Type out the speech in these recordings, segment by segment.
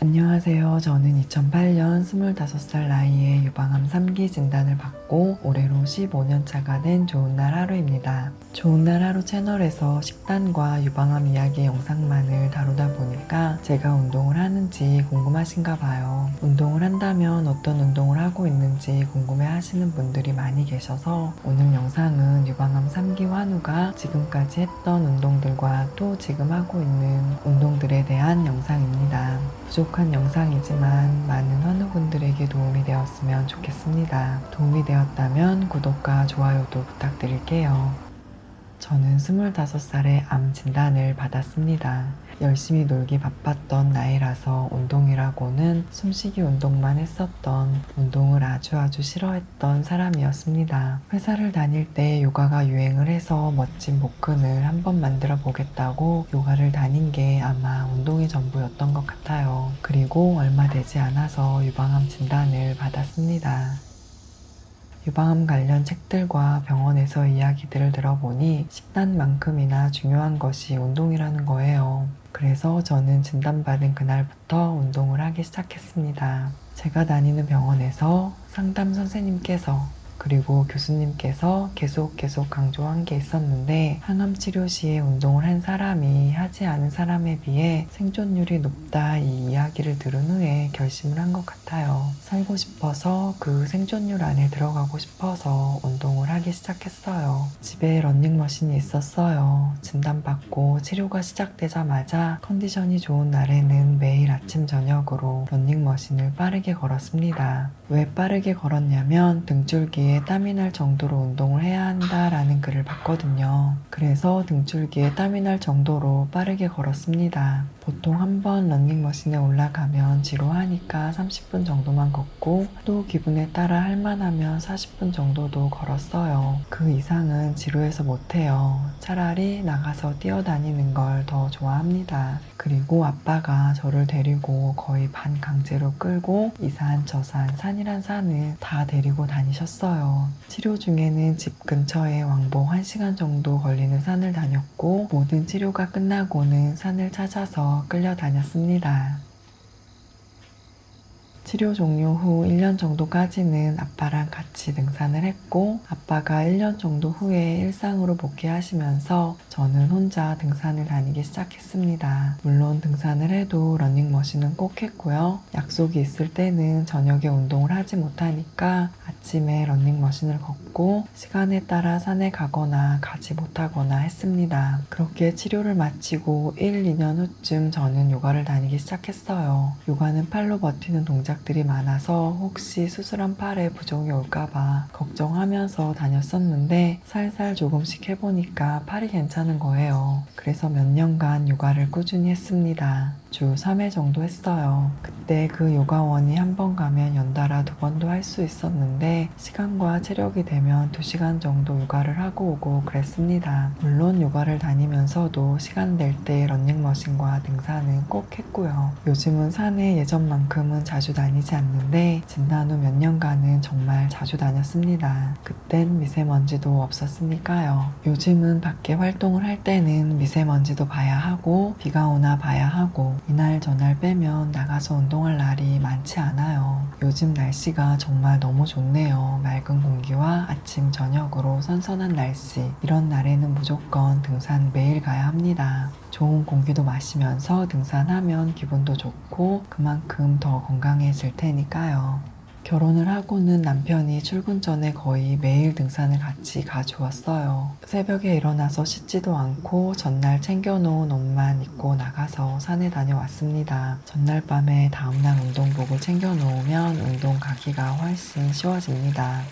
안녕하세요. 저는 2008년 25살 나이에 유방암 3기 진단을 받고 올해로 15년 차가 된 좋은 날 하루입니다. 좋은 날 하루 채널에서 식단과 유방암 이야기 영상만을 다루다 보니까 제가 운동을 하는지 궁금하신가 봐요. 운동을 한다면 어떤 운동을 하고 있는지 궁금해 하시는 분들이 많이 계셔서 오늘 영상은 유방암 3기 환우가 지금까지 했던 운동들과 또 지금 하고 있는 운동들에 대한 영상입니다. 한 영상이지만 많은 환우분들에게 도움이 되었으면 좋겠습니다. 도움이 되었다면 구독과 좋아요도 부탁드릴게요. 저는 25살에 암 진단을 받았습니다. 열심히 놀기 바빴던 나이라서 운동이라고는 숨쉬기 운동만 했었던 운동을 아주 아주 싫어했던 사람이었습니다. 회사를 다닐 때 요가가 유행을 해서 멋진 복근을 한번 만들어 보겠다고 요가를 다닌 게 아마 운동이 전부였던 것 같아요. 그리고 얼마 되지 않아서 유방암 진단을 받았습니다. 유방암 관련 책들과 병원에서 이야기들을 들어보니 식단만큼이나 중요한 것이 운동이라는 거예요. 그래서 저는 진단받은 그날부터 운동을 하기 시작했습니다. 제가 다니는 병원에서 상담 선생님께서 그리고 교수님께서 계속 계속 강조한 게 있었는데 항암 치료 시에 운동을 한 사람이 하지 않은 사람에 비해 생존율이 높다 이 이야기를 들은 후에 결심을 한 것 같아요. 살고 싶어서 그 생존율 안에 들어가고 싶어서 운동을 하기 시작했어요. 집에 런닝머신이 있었어요. 진단받고 치료가 시작되자마자 컨디션이 좋은 날에는 매일 아침 저녁으로 런닝머신을 빠르게 걸었습니다. 왜 빠르게 걸었냐면 등줄기 에 땀이 날 정도로 운동을 해야 한다라는 글을 봤거든요. 그래서 등줄기에 땀이 날 정도로 빠르게 걸었습니다. 보통 한 번 런닝머신에 올라가면 지루하니까 30분 정도만 걷고 또 기분에 따라 할만하면 40분 정도도 걸었어요. 그 이상은 지루해서 못해요. 차라리 나가서 뛰어다니는 걸 더 좋아합니다. 그리고 아빠가 저를 데리고 거의 반 강제로 끌고 이 산, 저 산, 산이란 산을 다 데리고 다니셨어요. 치료 중에는 집 근처에 왕복 1시간 정도 걸리는 산을 다녔고 모든 치료가 끝나고는 산을 찾아서 끌려다녔습니다. 치료 종료 후 1년 정도까지는 아빠랑 같이 등산을 했고 아빠가 1년 정도 후에 일상으로 복귀하시면서 저는 혼자 등산을 다니기 시작했습니다. 물론 등산을 해도 러닝머신은 꼭 했고요. 약속이 있을 때는 저녁에 운동을 하지 못하니까 아침에 러닝머신을 걷고 시간에 따라 산에 가거나 가지 못하거나 했습니다. 그렇게 치료를 마치고 1, 2년 후쯤 저는 요가를 다니기 시작했어요. 요가는 팔로 버티는 동작 들이 많아서 혹시 수술한 팔에 부종이 올까봐 걱정하면서 다녔었는데 살살 조금씩 해보니까 팔이 괜찮은 거예요. 그래서 몇 년간 요가를 꾸준히 했습니다. 주 3회 정도 했어요. 그때 그 요가원이 한 번 가면 연달아 두 번도 할 수 있었는데 시간과 체력이 되면 2시간 정도 요가를 하고 오고 그랬습니다. 물론 요가를 다니면서도 시간 될 때 런닝머신과 등산은 꼭 했고요. 요즘은 산에 예전만큼은 자주 다니지 않는데 진단 후 몇 년간은 정말 자주 다녔습니다. 그땐 미세먼지도 없었으니까요. 요즘은 밖에 활동을 할 때는 미세먼지도 봐야 하고 비가 오나 봐야 하고 이날 저날 빼면 나가서 운동할 날이 많지 않아요. 요즘 날씨가 정말 너무 좋네요. 맑은 공기와 아침 저녁으로 선선한 날씨. 이런 날에는 무조건 등산 매일 가야 합니다. 좋은 공기도 마시면서 등산하면 기분도 좋고 그만큼 더 건강해질 테니까요. 결혼을 하고는 남편이 출근 전에 거의 매일 등산을 같이 가주었어요. 새벽에 일어나서 씻지도 않고 전날 챙겨놓은 옷만 입고 나가서 산에 다녀왔습니다. 전날 밤에 다음날 운동복을 챙겨놓으면 운동 가기가 훨씬 쉬워집니다.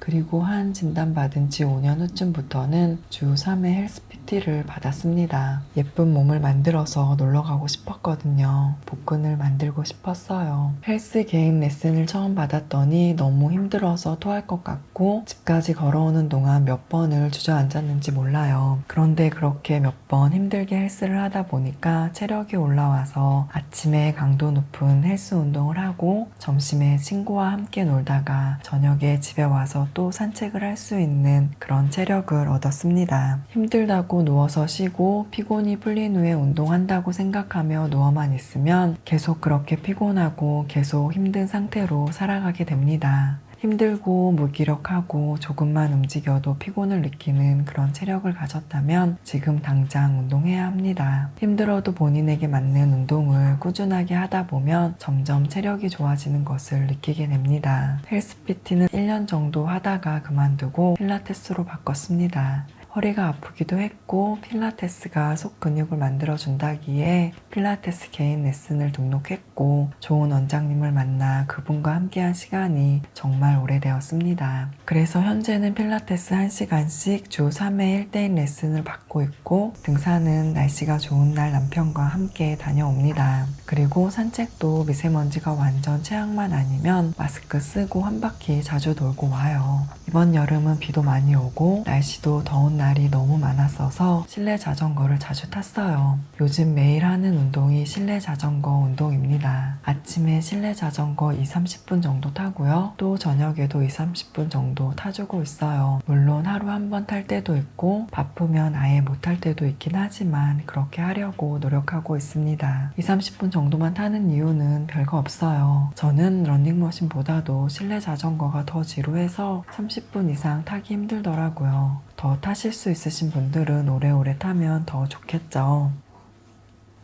그리고 한 진단받은 지 5년 후쯤부터는 주 3회 헬스 PT를 받았습니다. 예쁜 몸을 만들어서 놀러 가고 싶었거든요. 복근을 만들고 싶었어요. 헬스 개인 레슨을 처음 받았더니 너무 힘들어서 토할 것 같고 집까지 걸어오는 동안 몇 번을 주저앉았는지 몰라요. 그런데 그렇게 몇 번 힘들게 헬스를 하다 보니까 체력이 올라와서 아침에 강도 높은 헬스 운동을 하고 점심에 친구와 함께 놀다가 저녁에 집에 와서 또 산책을 할 수 있는 그런 체력을 얻었습니다. 힘들다고 누워서 쉬고 피곤이 풀린 후에 운동한다고 생각하며 누워만 있으면 계속 그렇게 피곤하고 계속 힘든 상태로 살아가게 됩니다. 힘들고 무기력하고 조금만 움직여도 피곤을 느끼는 그런 체력을 가졌다면 지금 당장 운동해야 합니다. 힘들어도 본인에게 맞는 운동을 꾸준하게 하다 보면 점점 체력이 좋아지는 것을 느끼게 됩니다. 헬스피티는 1년 정도 하다가 그만두고 필라테스로 바꿨습니다. 허리가 아프기도 했고 필라테스가 속 근육을 만들어 준다기에 필라테스 개인 레슨을 등록했고 좋은 원장님을 만나 그분과 함께한 시간이 정말 오래되었습니다. 그래서 현재는 필라테스 1시간씩 주 3회 1대1 레슨을 받고 있고 등산은 날씨가 좋은 날 남편과 함께 다녀옵니다. 그리고 산책도 미세먼지가 완전 최악만 아니면 마스크 쓰고 한 바퀴 자주 돌고 와요. 이번 여름은 비도 많이 오고 날씨도 더운 날이 너무 많았어서 실내 자전거를 자주 탔어요. 요즘 매일 하는 운동이 실내 자전거 운동입니다. 아침에 실내 자전거 2, 30분 정도 타고요. 또 저녁에도 2, 30분 정도 타주고 있어요. 물론 하루 한 번 탈 때도 있고 바쁘면 아예 못 탈 때도 있긴 하지만 그렇게 하려고 노력하고 있습니다. 2, 30분 정도만 타는 이유는 별거 없어요. 저는 런닝머신보다도 실내 자전거가 더 지루해서 30분 이상 타기 힘들더라고요. 더 타실 수 있으신 분들은 오래오래 타면 더 좋겠죠.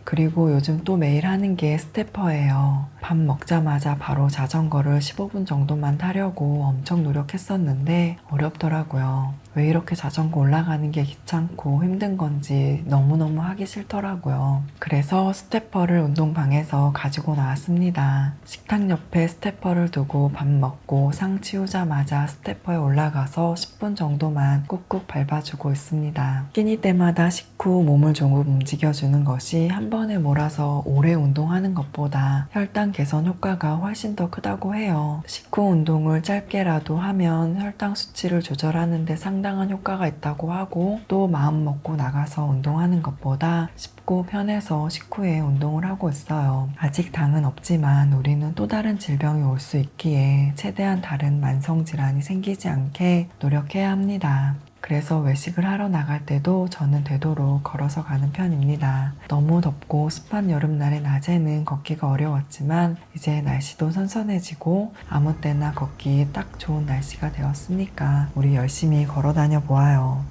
그리고 요즘 또 매일 하는 게 스태퍼예요. 밥 먹자마자 바로 자전거를 15분 정도만 타려고 엄청 노력했었는데 어렵더라고요. 왜 이렇게 자전거 올라가는 게 귀찮고 힘든 건지 너무너무 하기 싫더라고요. 그래서 스태퍼를 운동방에서 가지고 나왔습니다. 식탁 옆에 스태퍼를 두고 밥 먹고 상 치우자마자 스태퍼에 올라가서 10분 정도만 꾹꾹 밟아주고 있습니다. 끼니 때마다 식후 몸을 조금 움직여주는 것이 한 번에 몰아서 오래 운동하는 것보다 혈당 개선 효과가 훨씬 더 크다고 해요. 식후 운동을 짧게라도 하면 혈당 수치를 조절하는 데 상당 한 효과가 있다고 하고 또 마음 먹고 나가서 운동하는 것보다 쉽고 편해서 식후에 운동을 하고 있어요. 아직 당은 없지만 우리는 또 다른 질병이 올 수 있기에 최대한 다른 만성 질환이 생기지 않게 노력해야 합니다. 그래서 외식을 하러 나갈 때도 저는 되도록 걸어서 가는 편입니다. 너무 덥고 습한 여름날의 낮에는 걷기가 어려웠지만 이제 날씨도 선선해지고 아무 때나 걷기 딱 좋은 날씨가 되었으니까 우리 열심히 걸어 다녀 보아요.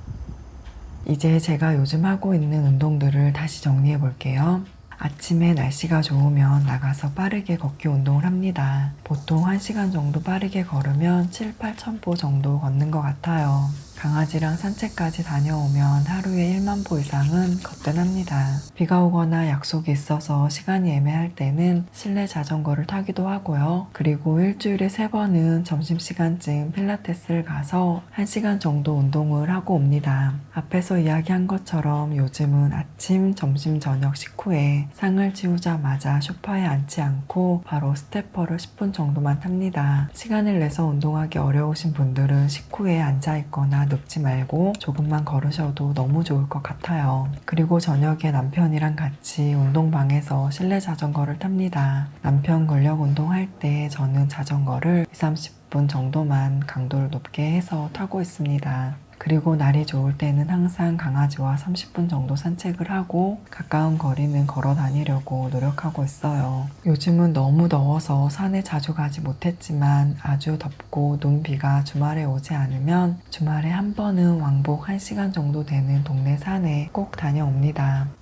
이제 제가 요즘 하고 있는 운동들을 다시 정리해 볼게요. 아침에 날씨가 좋으면 나가서 빠르게 걷기 운동을 합니다. 보통 1시간 정도 빠르게 걸으면 7, 8천 보 정도 걷는 것 같아요. 강아지랑 산책까지 다녀오면 하루에 1만 보 이상은 걷든합니다. 비가 오거나 약속이 있어서 시간이 애매할 때는 실내 자전거를 타기도 하고요. 그리고 일주일에 3번은 점심시간쯤 필라테스를 가서 1시간 정도 운동을 하고 옵니다. 앞에서 이야기한 것처럼 요즘은 아침, 점심, 저녁 식후에 상을 치우자마자 소파에 앉지 않고 바로 스태퍼를 10분 정도만 탑니다. 시간을 내서 운동하기 어려우신 분들은 식후에 앉아있거나 눕지 말고 조금만 걸으셔도 너무 좋을 것 같아요. 그리고 저녁에 남편이랑 같이 운동방에서 실내 자전거를 탑니다. 남편 근력 운동할 때 저는 자전거를 2, 30분 정도만 강도를 높게 해서 타고 있습니다. 그리고 날이 좋을 때는 항상 강아지와 30분 정도 산책을 하고 가까운 거리는 걸어 다니려고 노력하고 있어요. 요즘은 너무 더워서 산에 자주 가지 못했지만 아주 덥고 눈비가 주말에 오지 않으면 주말에 한 번은 왕복 1시간 정도 되는 동네 산에 꼭 다녀옵니다.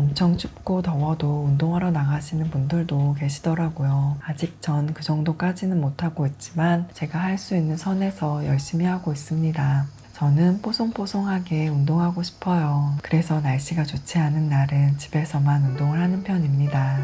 엄청 춥고 더워도 운동하러 나가시는 분들도 계시더라고요. 아직 전 그 정도까지는 못하고 있지만 제가 할 수 있는 선에서 열심히 하고 있습니다. 저는 뽀송뽀송하게 운동하고 싶어요. 그래서 날씨가 좋지 않은 날은 집에서만 운동을 하는 편입니다.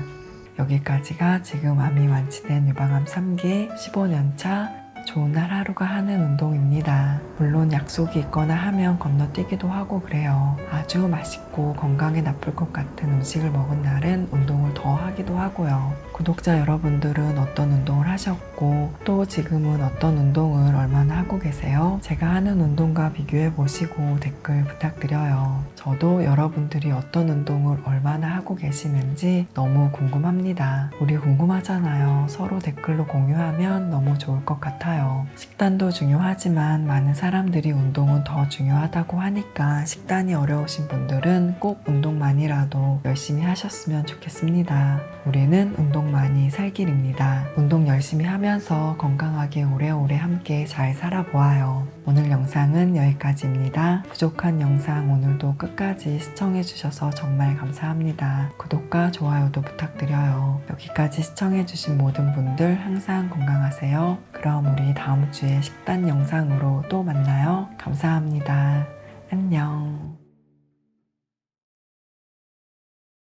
여기까지가 지금 암이 완치된 유방암 3기 15년차 좋은 날 하루가 하는 운동입니다. 물론 약속이 있거나 하면 건너뛰기도 하고 그래요. 아주 맛있고 건강에 나쁠 것 같은 음식을 먹은 날은 운동을 더 하기도 하고요. 구독자 여러분들은 어떤 운동을 하셨고 또 지금은 어떤 운동을 얼마나 하고 계세요? 제가 하는 운동과 비교해 보시고 댓글 부탁드려요. 저도 여러분들이 어떤 운동을 얼마나 하고 계시는지 너무 궁금합니다. 우리 궁금하잖아요. 서로 댓글로 공유하면 너무 좋을 것 같아요. 식단도 중요하지만 많은 사람들이 운동은 더 중요하다고 하니까 식단이 어려우신 분들은 꼭 운동만이라도 열심히 하셨으면 좋겠습니다. 우리는 운동만이 살 길입니다. 운동 열심히 하면서 건강하게 오래오래 함께 잘 살아보아요. 오늘 영상은 여기까지입니다. 부족한 영상 오늘도 끝까지 시청해주셔서 정말 감사합니다. 구독과 좋아요도 부탁드려요. 여기까지 시청해주신 모든 분들 항상 건강하세요. 그럼 우리 다음 주에 식단 영상으로 또 만나요. 감사합니다. 안녕.